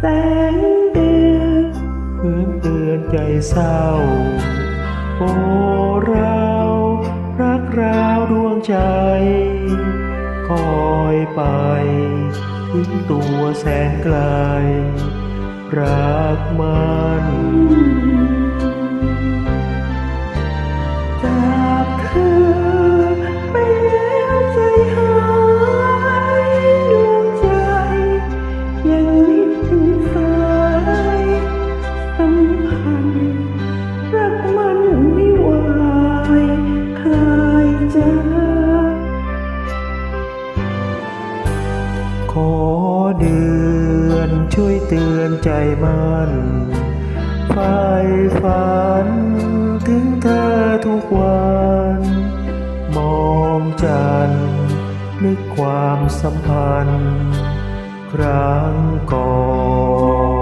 แสงเดือนผื่อเตือนใจเศร้า โอ้เรารักราวดวงใจ คอยไปถึงตัวแสนไกล รักมัน ช่วยเตือนใจมันไฟฝัน ถึงเธอทุกวัน มองจันทร์นึกความสัมพันธ์ ครั้งก่อน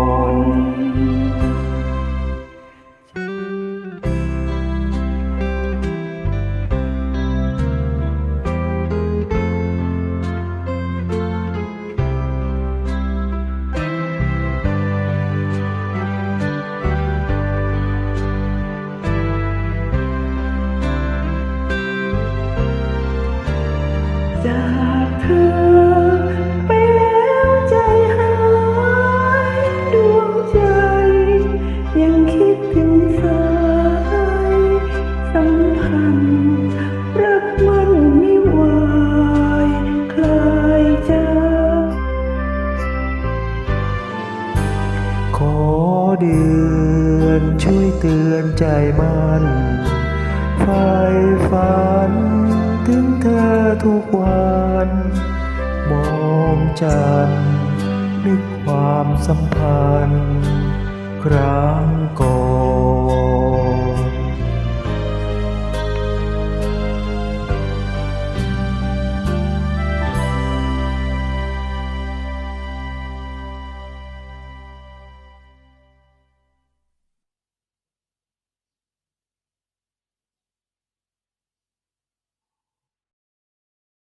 อเดือนช่วยเตือนใจมันไฟฝัน ถึงเธอทุกวัน มองจันนึกความสัมพันธ์ ครั้ง